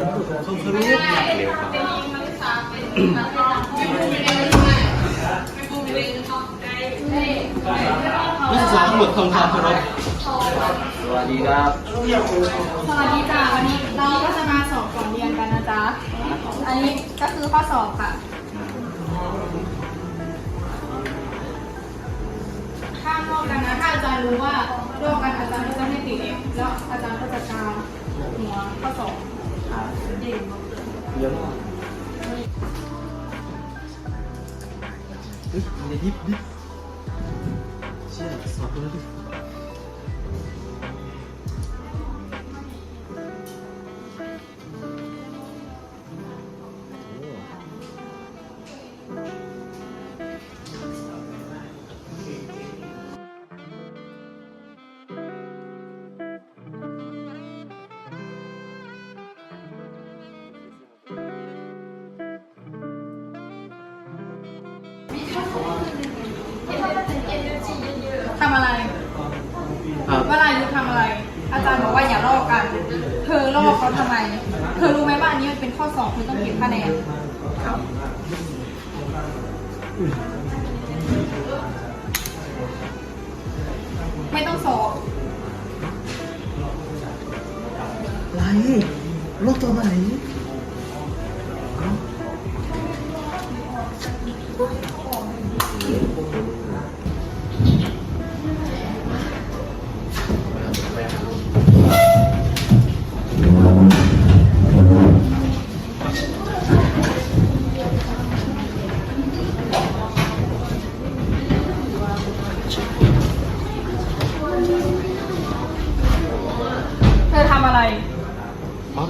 เขาเขารู้เร็วครับนักศึกษาทั้งหมดทำความเคารพสวัสดีครับ สวัสดีจ้าวันนี้เราก็จะมาสอบก่อนเรียนกันนะจ๊ะ อันนี้ก็คือข้อสอบค่ะห้ามโลกกันนะ ถ้าอาจารย์รู้ว่าโลกกันอาจารย์ก็จะให้ติดเองแล้วอาจารย์ก็จะกาวหัวข้อสอบ ค่ะเยอะมากเฮ้ยอย่าดิบดิบเชี่ยสอบแล้วดิ อยู่ทำอะไรอาจารย์บอกว่าอย่าลอกกัน เธอลอกเขาทำไม เธอรู้ไหมว่าอันนี้มันเป็นข้อสอบเธอต้องเก็บคะแนนไม่ต้องสอบ ไรโลกตัวไหน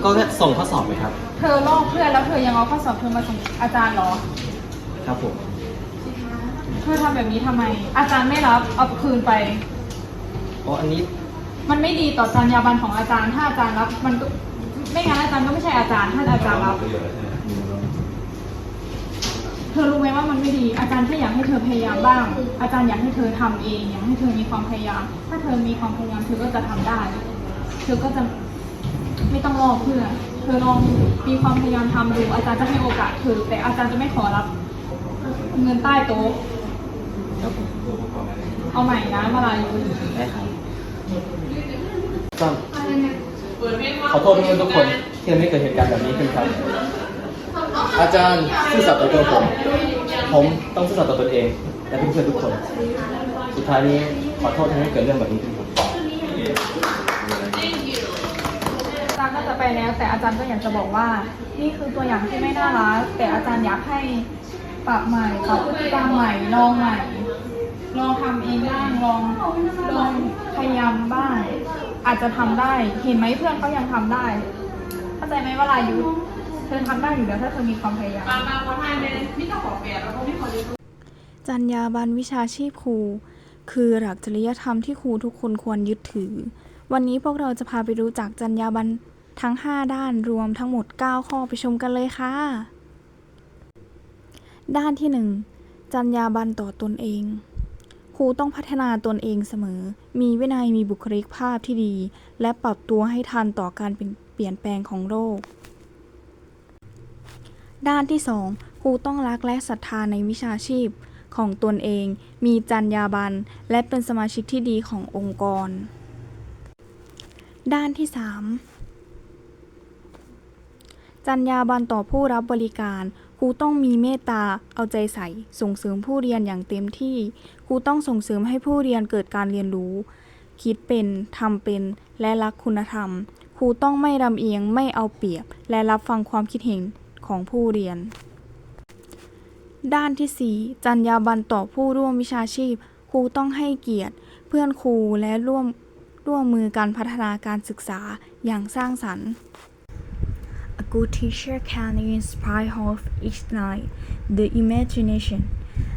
ก็แค่ส่งข้อสอบไหมครับ เธอลอกเพื่อนแล้วเธอยังเอาข้อสอบเธอมาส่งอาจารย์เหรอ ครับผม เธอทำแบบนี้ทำไม อาจารย์ไม่รับเอาคืนไปอ๋ออันนี้มันไม่ดีต่อจรรยาบรรณของอาจารย์ ถ้าอาจารย์รับ มันก็ไม่งั้นอาจารย์ก็ไม่ใช่อาจารย์ถ้าอาจารย์รับ เธอรู้ไหมว่ามันไม่ดี อาจารย์แค่อยากให้เธอพยายามบ้าง อาจารย์อยากให้เธอทำเอง อยากให้เธอมีความพยายาม ถ้าเธอมีความพยายามเธอก็จะทำได้ เธอก็จะ ไม่ต้องรอเพื่อนเธอลองมีความพยายามทำดูอาจารย์จะให้โอกาสเธอแต่อาจารย์จะไม่ขอรับ เงินใต้โต๊ะ เอาใหม่นะมาลายูได้ครับก็ขอโทษทุกคนทุกคนที่ทำให้เกิดเหตุการณ์แบบนี้ขึ้นครับ อาจารย์ซื่อสัตย์ต่อตัวผม ผมต้องซื่อสัตย์ต่อตนเอง และเพื่อนๆทุกคน สุดท้ายนี้ขอโทษที่ทำให้เกิดเรื่องแบบนี้ขึ้น แล้ว แต่อาจารย์ก็อยากจะบอกว่า นี่คือตัวอย่างที่ไม่น่ารัก แต่อาจารย์อยากให้ปรับใหม่ปรับพฤติกรรมใหม่ลองใหม่ลองทำเองบ้างลองลองพยายามบ้างอาจจะทำได้เห็นไหมเพื่อนเขายังทำได้เข้าใจไหมว่าลายุเธอทำได้อยู่แล้วถ้าเธอมีความพยายามจรรยาบรรณวิชาชีพครู คือหลักจริยธรรมที่ครูทุกคนควรยึดถือ วันนี้พวกเราจะพาไปรู้จักจรรยาบรรณ ทั้ง 5 ด้านรวมทั้งหมด 9 ข้อไปชมกันเลยค่ะ ด้านที่ 1 จรรยาบรรณต่อตนเอง ครูต้องพัฒนาตนเองเสมอ มีวินัยมีบุคลิกภาพที่ดี และปรับตัวให้ทันต่อการเปลี่ยนแปลงของโลกด้านที่ 2 ครูต้องรักและศรัทธาในวิชาชีพของตนเอง มีจรรยาบรรณและเป็นสมาชิกที่ดีขององค์กร ด้านที่ 3 จรรยาบรรณต่อผู้รับบริการ ครูต้องมีเมตตา เอาใจใส่ ส่งเสริมผู้เรียนอย่างเต็มที่ ครูต้องส่งเสริมให้ผู้เรียนเกิดการเรียนรู้ คิดเป็น ทำเป็น และรักคุณธรรม ครูต้องไม่ลำเอียง ไม่เอาเปรียบ และรับฟังความคิดเห็นของผู้เรียน ด้านที่ 4 จรรยาบรรณต่อผู้ร่วมวิชาชีพ ครูต้องให้เกียรติ เพื่อนครูและร่วมร่วมมือการพัฒนาการศึกษาอย่างสร้างสรรค์ good teacher can inspire hope, ignite the imagination,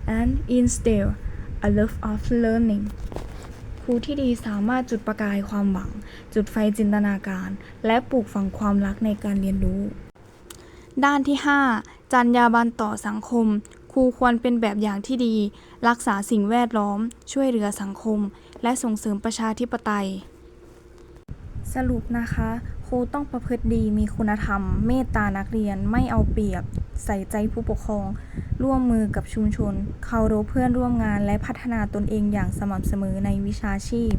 and instill a love of learning. ครูที่ดีสามารถจุดประกายความหวัง จุดไฟจินตนาการ และปลูกฝังความรักในการเรียนรู้ ด้านที่ 5 จรรยาบรรณต่อสังคม ครูควรเป็นแบบอย่างที่ดี รักษาสิ่งแวดล้อม ช่วยเหลือสังคม และส่งเสริมประชาธิปไตย สรุปนะคะ ครูต้องประพฤติดีมีคุณธรรม เมตตานักเรียนไม่เอาเปรียบ ใส่ใจผู้ปกครอง ร่วมมือกับชุมชน เคารพเพื่อนร่วมงานและพัฒนาตนเองอย่างสม่ำเสมอในวิชาชีพ